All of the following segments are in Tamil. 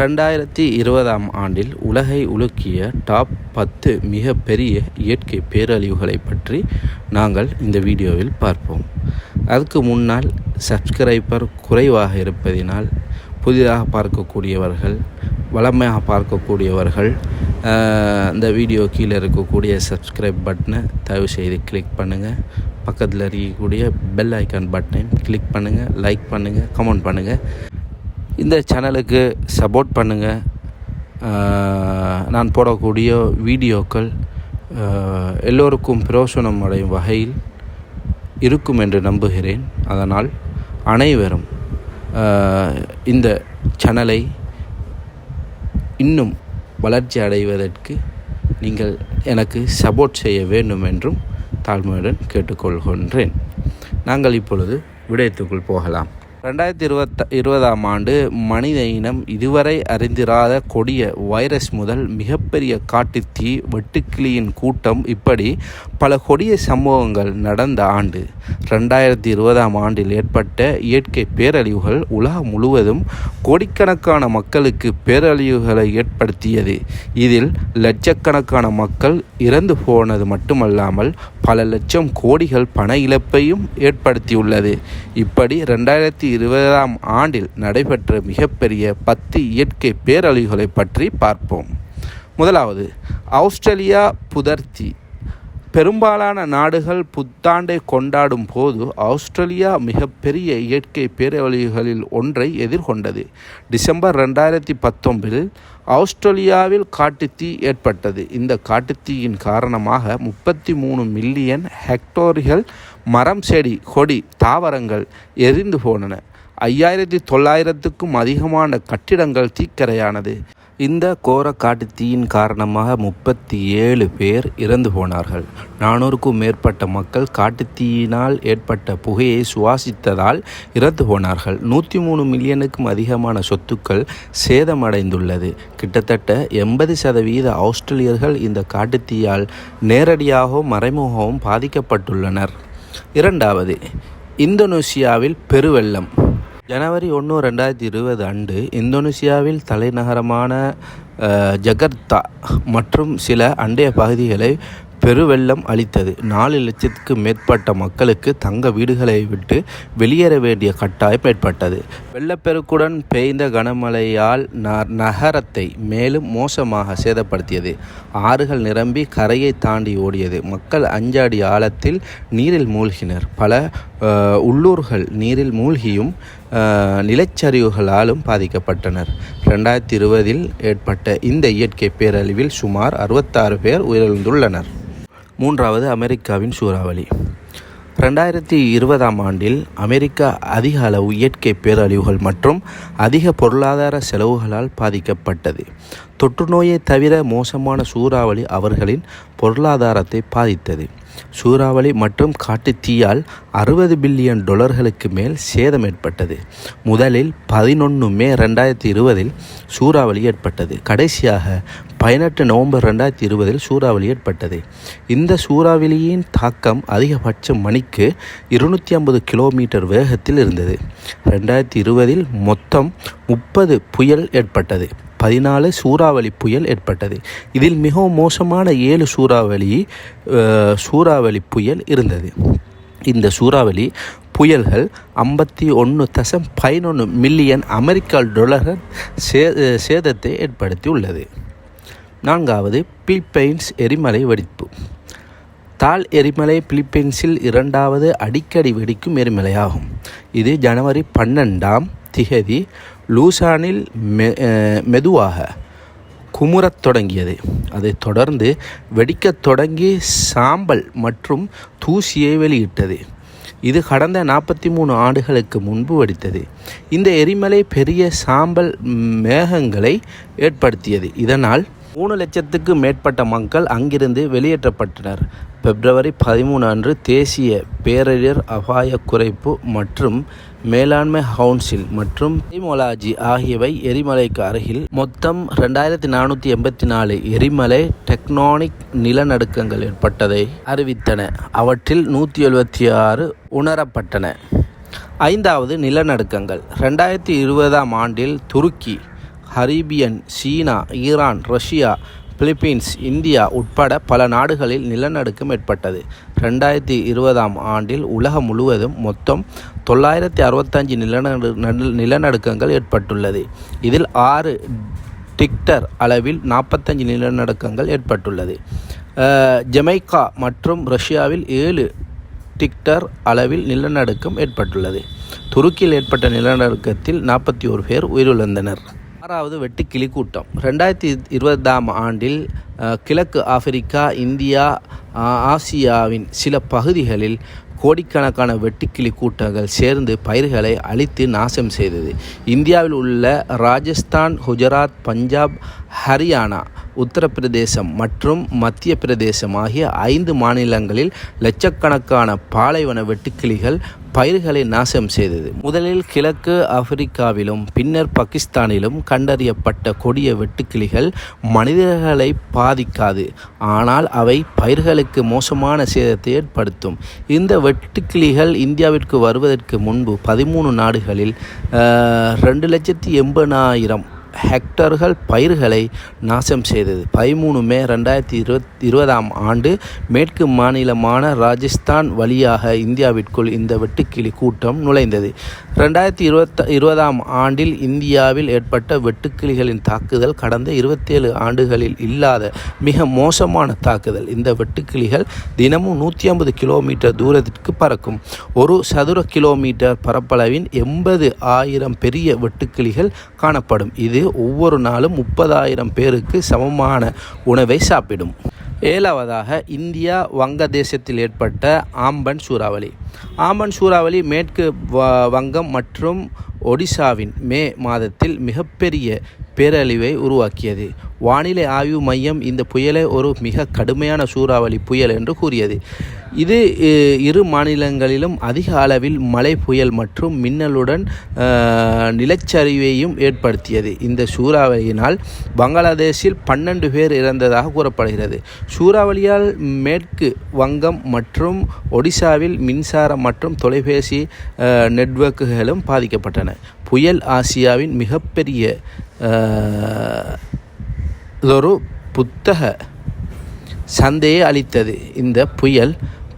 ரெண்டாயிரத்தி இருபதாம் ஆண்டில் உலகை உலுக்கிய டாப் பத்து மிக பெரிய இயற்கை பேரழிவுகளை பற்றி நாங்கள் இந்த வீடியோவில் பார்ப்போம். அதுக்கு முன்னால் சப்ஸ்கிரைபர் குறைவாக இருப்பதினால் புதிதாக பார்க்கக்கூடியவர்கள் வளமையாக பார்க்கக்கூடியவர்கள் இந்த வீடியோ கீழே இருக்கக்கூடிய சப்ஸ்கிரைப் பட்டனை தயவு செய்து கிளிக் பண்ணுங்கள் பக்கத்தில் இருக்கக்கூடிய பெல் ஐக்கான் பட்டனையும் கிளிக் பண்ணுங்கள் லைக் பண்ணுங்கள் கமெண்ட் பண்ணுங்கள் இந்த சேனலுக்கு சப்போர்ட் பண்ணுங்கள் நான் போடக்கூடிய வீடியோக்கள் எல்லோருக்கும் பிரயோசனம் அடையும் வகையில் இருக்கும் என்று நம்புகிறேன். அதனால் அனைவரும் இந்த சேனலை இன்னும் வளர்ச்சி அடைவதற்கு நீங்கள் எனக்கு சப்போர்ட் செய்ய வேண்டும் என்றும் தாழ்மையுடன் கேட்டுக்கொள்கின்றேன். நாங்கள் இப்பொழுது விடயத்துக்குள் போகலாம். ரெண்டாயிரத்தி இருபத்த இருபதாம் ஆண்டு மனித இனம் இதுவரை அறிந்திராத கொடிய வைரஸ் முதல் மிகப்பெரிய காட்டுத்தீ வெட்டுக்கிளியின் கூட்டம் இப்படி பல கொடிய சம்பவங்கள் நடந்த ஆண்டு. ரெண்டாயிரத்தி இருபதாம் ஆண்டில் ஏற்பட்ட இயற்கை பேரழிவுகள் உலகம் முழுவதும் கோடிக்கணக்கான மக்களுக்கு பேரழிவுகளை ஏற்படுத்தியது. இதில் லட்சக்கணக்கான மக்கள் இறந்து போனது மட்டுமல்லாமல் பல லட்சம் கோடிகள் பண இழப்பையும் ஏற்படுத்தியுள்ளது. இப்படி ரெண்டாயிரத்தி இருபதாம் ஆண்டில் நடைபெற்ற மிகப்பெரிய பத்து இயற்கை பேரழிவுகளை பற்றி பார்ப்போம். முதலாவது ஆஸ்திரேலியா புதர்த்தி பெரும்பாலான நாடுகள் புத்தாண்டை கொண்டாடும் போது ஆஸ்திரேலியா மிகப்பெரிய இயற்கை பேரழிவுகளில் ஒன்றை எதிர்கொண்டது. டிசம்பர் ரெண்டாயிரத்தி பத்தொன்பதில் ஆஸ்திரேலியாவில் காட்டுத்தீ ஏற்பட்டது. இந்த காட்டுத்தீயின் காரணமாக முப்பத்தி மூணு மில்லியன் ஹெக்டோரிகள் மரம் செடி கொடி தாவரங்கள் எரிந்து போனன. ஐயாயிரத்தி தொள்ளாயிரத்துக்கும் அதிகமான கட்டிடங்கள் தீக்கரையானது. இந்த கோர காட்டுத்தீயின் காரணமாக முப்பத்தி ஏழு பேர் இறந்து போனார்கள். நானூறுக்கும் மேற்பட்ட மக்கள் காட்டுத்தீயினால் ஏற்பட்ட புகையை சுவாசித்ததால் இறந்து போனார்கள். நூற்றி மூணு மில்லியனுக்கும் அதிகமான சொத்துக்கள் சேதமடைந்துள்ளது. கிட்டத்தட்ட எண்பது சதவீத ஆஸ்திரேலியர்கள் இந்த காட்டுத்தீயால் நேரடியாகவும் மறைமுகமாகவும் பாதிக்கப்பட்டுள்ளனர். இரண்டாவது இந்தோனேசியாவில் பெருவெள்ளம். ஜனவரி ஒன்று ரெண்டாயிரத்தி இருபது அன்று இந்தோனேசியாவில் தலைநகரமான ஜகர்த்தா மற்றும் சில அண்டைய பகுதிகளை பெருவெள்ளம் அளித்தது. நாலு லட்சத்துக்கு மேற்பட்ட மக்களுக்கு தங்க வீடுகளை விட்டு வெளியேற வேண்டிய கட்டாயம் ஏற்பட்டது. வெள்ளப்பெருக்குடன் பெய்த கனமழையால் ந- நகரத்தை மேலும் மோசமாக சேதப்படுத்தியது. ஆறுகள் நிரம்பி கரையை தாண்டி ஓடியது. மக்கள் அஞ்சாடி ஆழத்தில் நீரில் மூழ்கினர். பல உள்ளூர்கள் நீரில் மூழ்கியும் நிலச்சரிவுகளாலும் பாதிக்கப்பட்டனர். ரெண்டாயிரத்தி இருபதில் ஏற்பட்ட இந்த இயற்கை பேரழிவில் சுமார் அறுபத்தாறு பேர் உயிரிழந்துள்ளனர். மூன்றாவது அமெரிக்காவின் சூறாவளி. ரெண்டாயிரத்தி இருபதாம் ஆண்டில் அமெரிக்கா அதிக அளவு இயற்கை பேரழிவுகள் மற்றும் அதிக பொருளாதார செலவுகளால் பாதிக்கப்பட்டது. தொற்றுநோயை தவிர மோசமான சூறாவளி அவர்களின் பொருளாதாரத்தை பாதித்தது. சூறாவளி மற்றும் காட்டுத்தீயால் அறுபது பில்லியன் டாலர்களுக்கு மேல் சேதம் ஏற்பட்டது. முதலில் பதினொன்று மே ரெண்டாயிரத்தி இருபதில் சூறாவளி ஏற்பட்டது. கடைசியாக பதினெட்டு நவம்பர் ரெண்டாயிரத்தி இருபதில் சூறாவளி ஏற்பட்டது. இந்த சூறாவளியின் தாக்கம் அதிகபட்ச மணிக்கு இருநூற்றி ஐம்பது கிலோமீட்டர் வேகத்தில் இருந்தது. ரெண்டாயிரத்தி இருபதில் மொத்தம் முப்பது புயல் ஏற்பட்டது. பதினாலு சூறாவளி புயல் ஏற்பட்டது. இதில் மிகவும் மோசமான ஏழு சூறாவளி சூறாவளி புயல் இருந்தது. இந்த சூறாவளி புயல்கள் ஐம்பத்தி ஒன்று தசம் பதினொன்று மில்லியன் அமெரிக்க டொலர்கள் சே சேதத்தை ஏற்படுத்தி உள்ளது நான்காவது பிலிப்பைன்ஸ் எரிமலை வெடிப்பு. தால் எரிமலை பிலிப்பைன்ஸில் இரண்டாவது அடிக்கடி வெடிக்கும் எரிமலையாகும். இது ஜனவரி பன்னெண்டாம் திகதி லூசானில் மெ மெதுவாக குமுறத் தொடங்கியது. அதைத் தொடர்ந்து வெடிக்கத் தொடங்கி சாம்பல் மற்றும் தூசியை வெளியிட்டது. இது கடந்த நாற்பத்தி மூணு ஆண்டுகளுக்கு முன்பு வெடித்தது. இந்த எரிமலை பெரிய சாம்பல் மேகங்களை ஏற்படுத்தியது. இதனால் மூணு லட்சத்துக்கு மேற்பட்ட மக்கள் அங்கிருந்து வெளியேற்றப்பட்டனர். பிப்ரவரி பதிமூணு அன்று தேசிய பேரிடர் அபாய குறைப்பு மற்றும் மேலாண்மை கவுன்சில் மற்றும் சைமோலாஜி ஆகியவை எரிமலைக்கு அருகில். மொத்தம் ரெண்டாயிரத்தி நானூற்றி எண்பத்தி நாலு எரிமலை டெக்னானிக் நிலநடுக்கங்கள் ஏற்பட்டதை அறிவித்தன. அவற்றில் நூற்றி எழுபத்தி ஆறு உணரப்பட்டன. ஐந்தாவது நிலநடுக்கங்கள். ரெண்டாயிரத்தி இருபதாம் ஆண்டில் துருக்கி ஹரீபியன் சீனா ஈரான் ரஷ்யா பிலிப்பீன்ஸ் இந்தியா உட்பட பல நாடுகளில் நிலநடுக்கம் ஏற்பட்டது. ரெண்டாயிரத்தி இருபதாம் ஆண்டில் உலகம் முழுவதும் மொத்தம் தொள்ளாயிரத்தி அறுபத்தஞ்சு நிலநடு நிலநடுக்கங்கள் ஏற்பட்டுள்ளது. இதில் ஆறு டிக்டர் அளவில் நாற்பத்தஞ்சு நிலநடுக்கங்கள் ஏற்பட்டுள்ளது. ஜமைக்கா மற்றும் ரஷ்யாவில் ஏழு டிக்டர் அளவில் நிலநடுக்கம் ஏற்பட்டுள்ளது. துருக்கியில் ஏற்பட்ட நிலநடுக்கத்தில் நாற்பத்தி ஒரு பேர் உயிரிழந்தனர். ஆறாவது வெட்டுக்கிளி கூட்டம் ரெண்டாயிரத்தி இருபதாம் ஆண்டில் கிழக்கு ஆப்பிரிக்கா இந்தியா ஆசியாவின் சில பகுதிகளில் கோடிக்கணக்கான வெட்டுக்கிளி கூட்டங்கள் சேர்ந்து பயிர்களை அழித்து நாசம் செய்தது. இந்தியாவில் உள்ள ராஜஸ்தான் குஜராத் பஞ்சாப் ஹரியானா உத்தரப்பிரதேசம் மற்றும் மத்திய பிரதேசம் ஆகிய ஐந்து மாநிலங்களில் லட்சக்கணக்கான பாலைவன வெட்டுக்கிளிகள் பயிர்களை நாசம் செய்தது. முதலில் கிழக்கு ஆப்பிரிக்காவிலும் பின்னர் பாகிஸ்தானிலும் கண்டறியப்பட்ட கொடிய வெட்டுக்கிளிகள் மனிதர்களை பாதிக்காது. ஆனால் அவை பயிர்களுக்கு மோசமான சேதத்தை ஏற்படுத்தும். இந்த வெட்டுக்கிளிகள் இந்தியாவிற்கு வருவதற்கு முன்பு பதிமூணு நாடுகளில் ரெண்டு லட்சத்தி எண்பதாயிரம் ஹெக்டர்கள் பயிர்களை நாசம் செய்தது. பதிமூணு மே ரெண்டாயிரத்தி இருபத் இருபதாம் ஆண்டு மேற்கு மாநிலமான ராஜஸ்தான் வழியாக இந்தியாவிற்குள் இந்த வெட்டுக்கிளி கூட்டம் நுழைந்தது. ரெண்டாயிரத்தி இருபத்த இருபதாம் ஆண்டில் இந்தியாவில் ஏற்பட்ட வெட்டுக்கிளிகளின் தாக்குதல் கடந்த இருபத்தேழு ஆண்டுகளில் இல்லாத மிக மோசமான தாக்குதல். இந்த வெட்டுக்கிளிகள் தினமும் நூற்றி ஐம்பது கிலோமீட்டர் தூரத்திற்கு பறக்கும். ஒரு சதுர கிலோமீட்டர் பரப்பளவின் எண்பது ஆயிரம் பெரிய வெட்டுக்கிளிகள் காணப்படும். இது ஒவ்வொரு நாளும் முப்பதாயிரம் பேருக்கு சமமான உணவை சாப்பிடும். ஏழாவதாக இந்தியா வங்கதேசத்தில் ஏற்பட்ட ஆம்பன் சூறாவளி. ஆம்பன் சூறாவளி மேற்கு வங்கம் மற்றும் ஒடிசாவின் மே மாதத்தில் மிகப்பெரிய பேரழிவை உருவாக்கியது. வானிலை ஆய்வு மையம் இந்த புயலை ஒரு மிக கடுமையான சூறாவளி புயல் என்று கூறியது. இது இரு மாநிலங்களிலும் அதிக அளவில் மழை புயல் மற்றும் மின்னலுடன் நிலச்சரிவையும் ஏற்படுத்தியது. இந்த சூறாவளியினால் பங்களாதேஷில் பன்னெண்டு பேர் இறந்ததாக கூறப்படுகிறது. சூறாவளியால் மேற்கு வங்கம் மற்றும் ஒடிசாவில் மின்சாரம் மற்றும் தொலைபேசி நெட்வொர்க்குகளும் பாதிக்கப்பட்டன. புயல் ஆசியாவின் மிகப்பெரிய இதொரு புத்தக சந்தையை அளித்தது. இந்த புயல்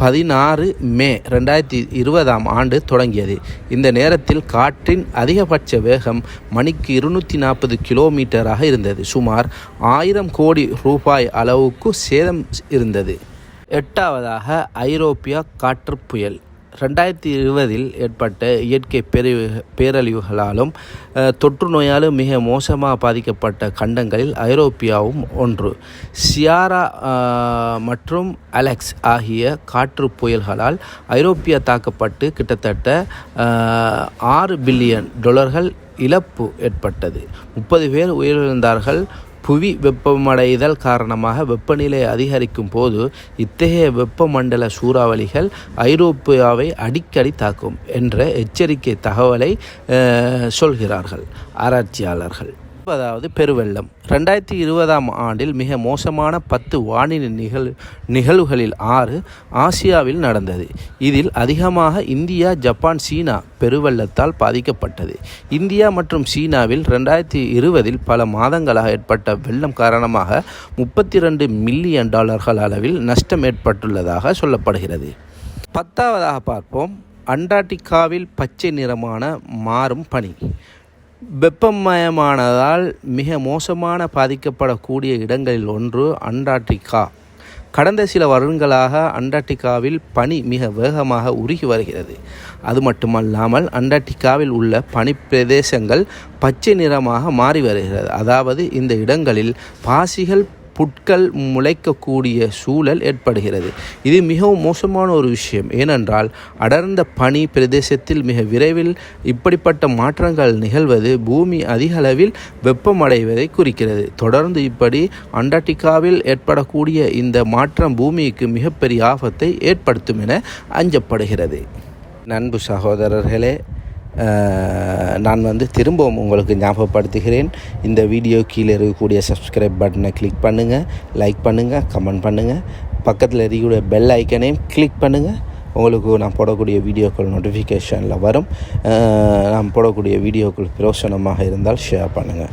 பதினாறு மே ரெண்டாயிரத்தி இருபதாம் ஆண்டு தொடங்கியது. இந்த நேரத்தில் காற்றின் அதிகபட்ச வேகம் மணிக்கு இருநூற்றி நாற்பது கிலோமீட்டராக இருந்தது. சுமார் ஆயிரம் கோடி ரூபாய் அளவுக்கு சேதம் இருந்தது. எட்டாவதாக ஐரோப்பிய காற்று புயல் ரெண்டாயிரத்தி இருபதில் ஏற்பட்ட இயற்கை பேரி பேரழிவுகளாலும் தொற்று நோயாலும் மிக மோசமாக பாதிக்கப்பட்ட கண்டங்களில் ஐரோப்பியாவும் ஒன்று. சியாரா மற்றும் அலெக்ஸ் ஆகிய காற்று புயல்களால் ஐரோப்பியா தாக்கப்பட்டு கிட்டத்தட்ட ஆறு பில்லியன் டொலர்கள் இழப்பு ஏற்பட்டது. முப்பது பேர் உயிரிழந்தார்கள். புவி வெப்பமடைதல் காரணமாக வெப்பநிலை அதிகரிக்கும் போது இத்தகைய வெப்பமண்டல சூறாவளிகள் ஐரோப்பியாவை அடிக்கடி தாக்கும் என்ற எச்சரிக்கை தகவலை சொல்கிறார்கள். ஆராய்ச்சியாளர்கள். முப்பதாவது பெருவெள்ளம். ரெண்டாயிரத்தி இருபதாம் ஆண்டில் மிக மோசமான பத்து வானிலை நிகழ் நிகழ்வுகளில் ஆறு ஆசியாவில் நடந்தது. இதில் அதிகமாக இந்தியா ஜப்பான் சீனா பெருவெள்ளத்தால் பாதிக்கப்பட்டது. இந்தியா மற்றும் சீனாவில் ரெண்டாயிரத்தி இருபதில் பல மாதங்களாக ஏற்பட்ட வெள்ளம் காரணமாக முப்பத்தி ரெண்டு மில்லியன் டாலர்கள் அளவில் நஷ்டம் ஏற்பட்டுள்ளதாக சொல்லப்படுகிறது. பத்தாவதாக பார்ப்போம். அண்டார்டிகாவில் பச்சை நிறமான மாறும் பனி. வெப்பமயமானதால் மிக மோசமான பாதிக்கப்படக்கூடிய இடங்களில் ஒன்று அண்டார்டிகா. கடந்த சில வருடங்களாக அண்டார்டிகாவில் பனி மிக வேகமாக உருகி வருகிறது. அது மட்டுமல்லாமல் அண்டார்டிகாவில் உள்ள பனிப்பிரதேசங்கள் பச்சை நிறமாக மாறி வருகிறது. அதாவது இந்த இடங்களில் பாசிகள் புட்கள் முளைக்கக்கூடிய சூழல் ஏற்படுகிறது. இது மிகவும் மோசமான ஒரு விஷயம். ஏனென்றால் அடர்ந்த பனி பிரதேசத்தில் மிக விரைவில் இப்படிப்பட்ட மாற்றங்கள் நிகழ்வது பூமி அதிக அளவில் வெப்பமடைவதை குறிக்கிறது. தொடர்ந்து இப்படி அண்டார்டிகாவில் ஏற்படக்கூடிய இந்த மாற்றம் பூமிக்கு மிகப்பெரிய ஆபத்தை ஏற்படுத்தும் என அஞ்சப்படுகிறது. நண்பு சகோதரர்களே நான் வந்து திரும்பவும் உங்களுக்கு ஞாபகப்படுத்துகிறேன். இந்த வீடியோ கீழே இருக்கக்கூடிய சப்ஸ்கிரைப் பட்டனை கிளிக் பண்ணுங்கள் லைக் பண்ணுங்கள் கமெண்ட் பண்ணுங்கள் பக்கத்தில் இருக்கக்கூடிய பெல் ஐக்கனையும் கிளிக் பண்ணுங்கள் உங்களுக்கு நான் போடக்கூடிய வீடியோக்கள் நோட்டிஃபிகேஷனில் வரும். நான் போடக்கூடிய வீடியோக்கள் பிரயோசனமாக இருந்தால் ஷேர் பண்ணுங்கள்